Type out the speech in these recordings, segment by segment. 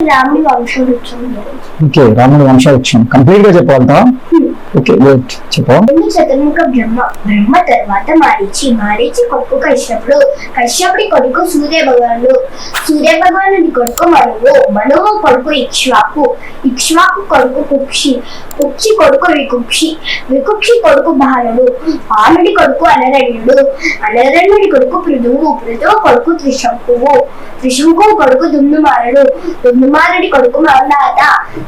రాముడి వంశవృక్షం గురించి ఓకే రాముడి వంశవృక్షం కంప్లీట్గా చెప్పగలుగుతావా? ఓకే వెయిట్ చెప్పు. ముందు చతుర్ముఖ బ్రహ్మ బ్రహ్మ తర్వాత మారిచి మారిచి కొడుకు కశ్యపుడు కశ్యపుడి కొడుకు సూర్య భగవానుడు సూర్య భగవానుడి కొడుకు మనువు మనువు కొడుకు ఇక్ష్వాకు. ఇక్ష్వాకు కొడుకు కుక్షి కుక్షి కొడుకు వికుక్షి. వికుక్షి కొడుకు బాలుడు బాలుడి కొడుకు అనరణ్యుడు. అనరణ్యుడి కొడుకు పృథువు పృథువు కొడుకు త్రిశంకువు. త్రిశంకువు కొడుకు దుందుమారుడు దుందుమారుడి కొడుకు మాందాత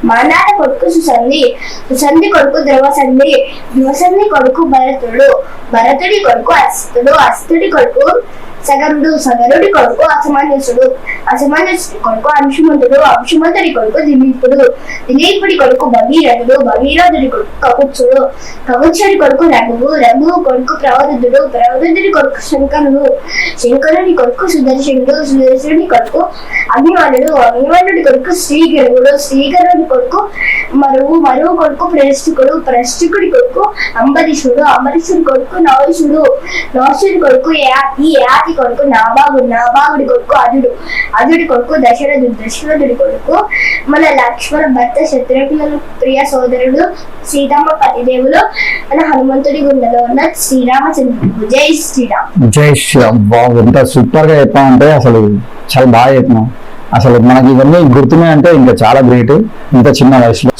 మాందాత కొడుకు సుసంధి. సుసంధి కొడుకు ధ్రువసంధి ధ్రువసంధి కొడుకు భరతుడు. భరతుడి కొడుకు అస్తుడు అస్తుడి కొడుకు సగరుడు. సగరుడి కొడుకు అసమంజసుడు అసమంజసుడి కొడుకు అంశుమంతుడు. అంశుమంతుడి కొడుకు దిలీపుడు. దిలీపుడి కొడుకు భగీరథుడు. భగీరథుడి కొడుకు కవుచుడు కవుచుడి కొడుకు రఘువు. రఘువు కొడుకు ప్రవరుదుడు ప్రవరుదుడి కొడుకు శంకరుడు. శంకరుడి కొడుకు సుదర్శనుడు. సుదర్శనుడి కొడుకు అభిమానుడు అభిమానుడి కొడుకు శ్రీగరుడు శ్రీగరుడి కొడుకు మరువు మరువు కొడుకు ప్రస్తుకుడు ప్రస్తుకుడి కొడుకు అంబరీషుడు అంబరీషుడి కొడుకు నవసుడు నవసుడి కొడుకు ఈ యాతి కొడుకు నాబాగుడు నాబాగుడి కొడుకు అదుడు అదుడి కొడుకు దశరథుడు దశరథుడి కొడుకు మన లక్ష్మణ భర్త శత్రుఘ్నుల ప్రియ సోదరుడు సీతమ్మ పతిదేవులు మన హనుమంతుడి గుండెలో ఉన్న శ్రీరామచంద్రుడు. జై శ్రీరామ్. జై శ్రీరామ్. బాగుంటా సూపర్గా చెప్పామంటే అసలు చాలా బాగా చెప్పినాం అసలు మనకి ఇవన్నీ గుర్తున్నాయి అంటే ఇంకా చాలా గ్రేట్. ఇంత చిన్న వయసులో.